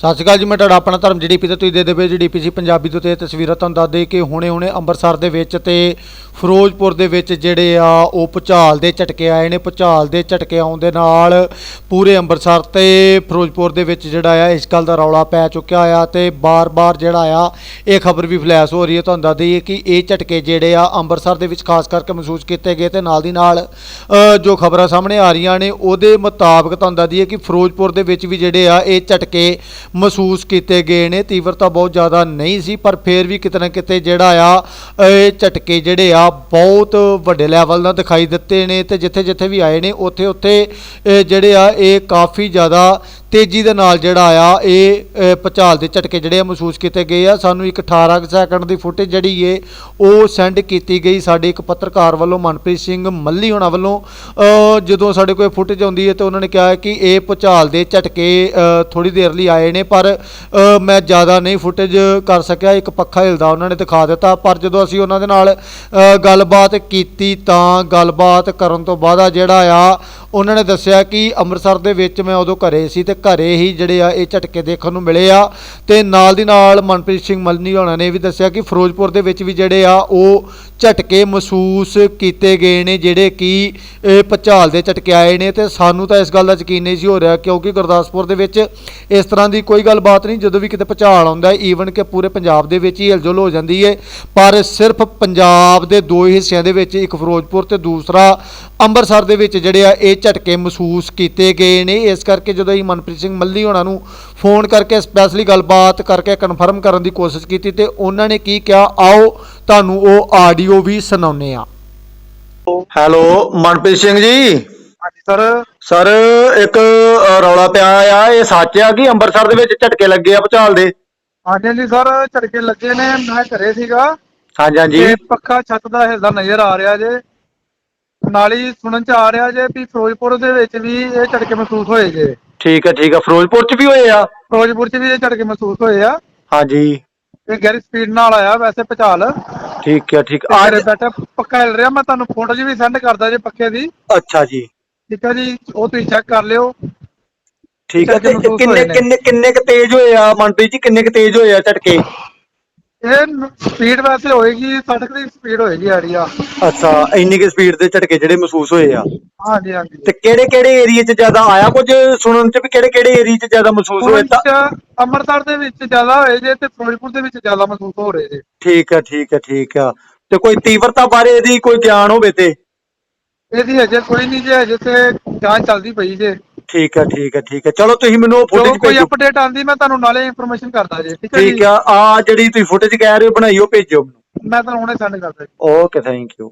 ਸਤਿ ਸ਼੍ਰੀ ਅਕਾਲ ਜੀ, ਮੈਂ ਤੁਹਾਡਾ ਆਪਣਾ ਧਰਮ ਜੀਡੀਪੀ ਤੇ ਤੁਸੀਂ ਦੇ ਦੇਵੇ ਜੀਡੀਪੀ ਪੰਜਾਬੀ ਦੇ ਉੱਤੇ ਤਸਵੀਰਾਂ ਤੁਹਾਨੂੰ ਦੱਸ ਦੇ ਕਿ ਹੁਣੇ-ਹੁਣੇ ਅੰਮ੍ਰਿਤਸਰ ਦੇ ਵਿੱਚ ਤੇ ਫਿਰੋਜ਼ਪੁਰ ਦੇ ਵਿੱਚ ਜਿਹੜੇ ਆ, ਉਹ ਭੁਚਾਲ ਦੇ ਝਟਕੇ ਆਏ ਨੇ। ਭੁਚਾਲ ਦੇ ਝਟਕੇ ਆਉਣ ਦੇ ਨਾਲ ਪੂਰੇ ਅੰਮ੍ਰਿਤਸਰ ਤੇ ਫਿਰੋਜ਼ਪੁਰ ਦੇ ਵਿੱਚ ਜਿਹੜਾ ਆ, ਇਸ ਗੱਲ ਦਾ ਰੌਲਾ ਪੈ ਚੁੱਕਿਆ ਆ ਤੇ ਬਾਰ-ਬਾਰ ਜਿਹੜਾ ਆ, ਇਹ ਖਬਰ ਵੀ ਫਲੈਸ਼ ਹੋ ਰਹੀ ਹੈ। ਤੁਹਾਨੂੰ ਦੱਸ ਦਈਏ ਕਿ ਇਹ ਝਟਕੇ ਜਿਹੜੇ ਆ, ਅੰਮ੍ਰਿਤਸਰ ਦੇ ਵਿੱਚ ਖਾਸ ਕਰਕੇ ਮਹਿਸੂਸ ਕੀਤੇ ਗਏ ਤੇ ਨਾਲ ਦੀ ਨਾਲ ਜੋ ਖਬਰਾਂ ਸਾਹਮਣੇ ਆ ਰਹੀਆਂ ਨੇ, ਉਹਦੇ ਮੁਤਾਬਕ ਤੁਹਾਨੂੰ ਦੱਸ ਦਈਏ ਕਿ ਫਿਰੋਜ਼ਪੁਰ ਦੇ ਵਿੱਚ ਵੀ ਜਿਹੜੇ ਆ, ਇਹ ਝਟਕੇ ਮਹਿਸੂਸ ਕੀਤੇ ਗਏ ਨੇ। ਤੀਵਰਤਾ ਬਹੁਤ ਜ਼ਿਆਦਾ ਨਹੀਂ ਸੀ ਪਰ ਫਿਰ ਵੀ ਕਿਤੇ ਨਾ ਕਿਤੇ ਜਿਹੜਾ ਆ ਇਹ ਝਟਕੇ ਜਿਹੜੇ ਆ ਬਹੁਤ ਵੱਡੇ ਲੈਵਲ ਦਾ ਦਿਖਾਈ ਦਿੱਤੇ ਨੇ ਤੇ ਜਿੱਥੇ ਜਿੱਥੇ ਵੀ ਆਏ ਨੇ ਉੱਥੇ ਉੱਥੇ ਜਿਹੜੇ ਆ ਇਹ ਕਾਫੀ ਜ਼ਿਆਦਾ ਤੇਜ਼ੀ ਦੇ ਨਾਲ ਜਿਹੜਾ ਆ ਇਹ ਅ, ਦੇ ਝਟਕੇ ਜਿਹੜੇ ਆ ਮਹਿਸੂਸ ਕੀਤੇ ਗਏ ਆ। ਸਾਨੂੰ ਇੱਕ 18 ਕੁ ਸੈਕਿੰਡ ਦੀ ਫੁਟੇਜ ਜਿਹੜੀ ਏ ਉਹ ਸੈਂਡ ਕੀਤੀ ਗਈ ਸਾਡੇ ਇੱਕ ਪੱਤਰਕਾਰ ਵੱਲੋਂ ਮਨਪ੍ਰੀਤ ਸਿੰਘ ਮੱਲੀ ਹੋਣਾ ਵੱਲੋਂ। ਜਦੋਂ ਸਾਡੇ ਕੋਲ ਫੁਟੇਜ ਆਉਂਦੀ ਹੈ ਤੇ ਉਹਨਾਂ ਨੇ ਕਿਹਾ ਕਿ ਇਹ ਭੁਚਾਲ ਦੇ ਝਟਕੇ ਥੋੜੀ ਦੇਰ ਲਈ ਆਏ ਨੇ ਪਰ ਮੈਂ ਜ਼ਿਆਦਾ ਨਹੀਂ ਫੁਟੇਜ ਕਰ ਸਕਿਆ। ਇੱਕ ਪੱਖਾ ਹਿਲਦਾ ਉਹਨਾਂ ਨੇ ਦਿਖਾ ਦਿੱਤਾ। ਪਰ ਜਦੋਂ ਅਸੀਂ ਉਹਨਾਂ ਦੇ ਨਾਲ ਗੱਲਬਾਤ ਕੀਤੀ ਤਾਂ ਗੱਲਬਾਤ ਕਰਨ ਤੋਂ ਬਾਅਦ ਆ ਜਿਹੜਾ ਆ, ਉਹਨਾਂ ਨੇ ਦੱਸਿਆ ਕਿ ਅੰਮ੍ਰਿਤਸਰ ਦੇ ਵਿੱਚ ਮੈਂ ਉਦੋਂ ਘਰੇ ਸੀ ਤੇ ਘਰੇ ਹੀ ਜਿਹੜੇ ਆ ਇਹ ਝਟਕੇ ਦੇਖਣ ਨੂੰ ਮਿਲੇ ਆ। ਤੇ ਨਾਲ ਦੀ ਨਾਲ ਮਨਪ੍ਰੀਤ ਸਿੰਘ ਮਲਨੀ ਹੋਣਾ ਨੇ ਵੀ ਦੱਸਿਆ ਕਿ ਫਿਰੋਜ਼ਪੁਰ ਦੇ ਵਿੱਚ ਵੀ ਜਿਹੜੇ ਆ, ਉਹ ਝਟਕੇ ਮਹਿਸੂਸ ਕੀਤੇ ਗਏ ਨੇ, ਜਿਹੜੇ ਕਿ ਇਹ ਭੁਚਾਲ ਦੇ ਝਟਕੇ ਆਏ ਨੇ ਤੇ ਸਾਨੂੰ ਤਾਂ ਇਸ ਗੱਲ ਦਾ ਯਕੀਨ ਨਹੀਂ ਸੀ ਹੋ ਰਿਹਾ, ਕਿਉਂਕਿ ਗੁਰਦਾਸਪੁਰ ਦੇ ਵਿੱਚ ਇਸ ਤਰ੍ਹਾਂ ਦੀ ਕੋਈ ਗੱਲਬਾਤ ਨਹੀਂ, ਜਦੋਂ ਵੀ ਕਿਤੇ ਭੁਚਾਲ ਆਉਂਦਾ ਈਵਨ ਕਿ ਪੂਰੇ ਪੰਜਾਬ ਦੇ ਵਿੱਚ ਹੀ ਹਿਲਜੁਲ ਹੋ ਜਾਂਦੀ ਹੈ, ਪਰ ਸਿਰਫ ਪੰਜਾਬ ਦੇ ਦੋ ਹਿੱਸਿਆਂ ਦੇ ਵਿੱਚ, ਇੱਕ ਫਿਰੋਜ਼ਪੁਰ ਤੇ ਦੂਸਰਾ ਅੰਮ੍ਰਿਤਸਰ ਦੇ ਵਿੱਚ ਜਿਹੜੇ ਆ, ਇਹ ਝਟਕੇ ਮਹਿਸੂਸ ਕੀਤੇ ਗਏ ਨੇ। ਇਸ ਕਰਕੇ ਜਦੋਂ ਹੀ ਮਨਪ੍ਰੀਤ ਸਿੰਘ ਮੱਲੀ ਹੋਣਾ ਨੂੰ ਫੋਨ ਕਰਕੇ ਸਪੈਸ਼ਲੀ ਗੱਲਬਾਤ ਕਰਕੇ ਕਨਫਰਮ ਕਰਨ ਦੀ ਕੋਸ਼ਿਸ਼ ਕੀਤੀ ਤੇ ਉਹਨਾਂ ਨੇ ਕੀ ਕਿਹਾ, ਆਓ ਤੁਹਾਨੂੰ ਉਹ ਆਡੀਓ ਵੀ ਸੁਣਾਉਂਦੇ ਆ ਹੈਲੋ ਮਨਪ੍ਰੀਤ ਸਿੰਘ ਜੀ। ਹਾਂਜੀ ਸਰ। ਸਰ ਇੱਕ ਰੌਲਾ ਪਿਆ ਆ ਇਹ ਸੱਚ ਆ ਕਿ ਅੰਮ੍ਰਿਤਸਰ ਦੇ ਵਿੱਚ ਝਟਕੇ ਲੱਗੇ ਆ ਭੁਚਾਲ ਦੇ? ਹਾਂਜੀ ਹਾਂਜੀ ਸਰ ਝੜਕੇ ਲੱਗੇ ਨੇ ਮੈਂ ਘਰੇ ਸੀਗਾ। ਹਾਂਜੀ ਹਾਂਜੀ। ਤੇ ਪੱਖਾ ਛੱਤ ਦਾ ਹਿਲਦਾ ਨਜ਼ਰ ਆ ਰਿਹਾ ਜੇ। ਨਾਲ ਹੀ ਸੁਣਨ ਚ ਆ ਰਿਹਾ ਜੇ ਵੀ ਫਿਰੋਜ਼ਪੁਰ ਦੇ ਵਿੱਚ ਵੀ ਇਹ ਝੜਕੇ ਮਹਿਸੂਸ ਹੋਏ ਜੇ। ਠੀਕ ਹੈ ਠੀਕ ਹੈ ਫਿਰੋਜ਼ਪੁਰ ਚ ਵੀ ਹੋਏ ਆ? ਫਿਰੋਜ਼ਪੁਰ ਚ ਵੀ ਇਹ ਝੜਕੇ ਮਹਿਸੂਸ ਹੋਏ ਆ। ਹਾਂਜੀ। ਇਹ ਗੈਰੀ ਸਪੀਡ ਨਾਲ ਆਇਆ ਵੈਸੇ ਭਚਾਲ। ਠੀਕ ਹੈ ਠੀਕ ਤੇ ਘਰੇ ਬੈਠਾ ਪੱਕਾ ਹਿਲ ਰਿਹਾ ਮੈਂ ਤੁਹਾਨੂੰ ਫੋਟੋ ਜੀ ਵੀ ਸੈਂਡ ਕਰਦਾ ਜੇ ਪੱਖੇ ਦੀ। ਅੱਛਾ ਜੀ। ਠੀਕ ਹੈ ਜੀ ਉਹ ਤੁਸੀਂ ਚੈੱਕ ਕਰ ਲਿਓ। ਠੀਕ ਹੈ ਤੇ ਕਿੰਨੇ। ਕਿੰਨੇ ਕਿੰਨੇ ਕੁ ਤੇਜ਼ ਹੋਏ ਆ ਮਨਪ੍ਰੀਤ ਜੀ ਕਿੰਨੇ ਕੁ ਤੇਜ਼ ਹੋਏ ਆ ਝਟਕੇ? ਇਹ ਸਪੀਡ ਵੈਸੇ ਹੋਏਗੀ 60 ਦੀ ਸਪੀਡ ਹੋਏਗੀ ਆੜੀਆ ਅੱਛਾ ਇੰਨੀ ਕੁ ਸਪੀਡ ਦੇ ਝਟਕੇ ਜਿਹੜੇ ਮਹਿਸੂਸ ਹੋਏ ਆ। ਹਾਂਜੀ ਹਾਂਜੀ। ਤੇ ਕਿਹੜੇ ਕਿਹੜੇ ਏਰੀਆ 'ਚ ਜ਼ਿਆਦਾ ਆਇਆ ਕੁਝ ਸੁਣਨ 'ਚ ਵੀ? ਕਿਹੜੇ ਕਿਹੜੇ ਏਰੀਆ 'ਚ ਜ਼ਿਆਦਾ ਮਹਿਸੂਸ ਹੋਏ ਹੁਣ ਤਾਂ? ਚ ਅੰਮ੍ਰਿਤਸਰ ਦੇ ਵਿੱਚ ਜ਼ਿਆਦਾ ਹੋਏ ਜੇ ਤੇ ਫਿਰੋਜ਼ਪੁਰ ਦੇ ਵਿੱਚ ਜ਼ਿਆਦਾ ਮਹਿਸੂਸ ਹੋ ਰਹੇ ਜੇ। ਠੀਕ ਹੈ ਠੀਕ ਹੈ ਠੀਕ ਆ। ਤੇ ਕੋਈ ਤੀਵਰਤਾ ਬਾਰੇ ਇਹਦੀ ਕੋਈ ਗਿਆਨ ਹੋਵੇ ਤੇ? ਇਹਦੀ ਹਜੇ ਕੋਈ ਨਹੀਂ ਜੇ ਹਜੇ ਤੇ ਜਾਂਚ ਚੱਲਦੀ ਪਈ ਜੇ। ਠੀਕ ਹੈ ਠੀਕ ਹੈ ਠੀਕ ਹੈ। ਚਲੋ ਤੁਸੀਂ ਮੈਨੂੰ ਉਹ ਜੋ ਫੁਟੇਜ ਕੋਈ ਭੇਜੋ। ਅਪਡੇਟ ਆਂਦੀ ਮੈਂ ਤੁਹਾਨੂੰ ਨਾਲੇ ਇਨਫੋਰਮੇਸ਼ਨ ਕਰਦਾ ਜੇ ਠੀਕ ਹੈ ਠੀਕ ਆ ਆ ਜਿਹੜੀ ਤੁਸੀਂ ਫੁਟੇਜ ਕਹਿ ਰਹੇ ਹੋ ਬਣਾਈ ਉਹ ਭੇਜੋ ਮੈਂ ਤੁਹਾਨੂੰ ਹੁਣੇ ਸੈਂਡ ਕਰਦਾ ਜੀ। Okay thank you.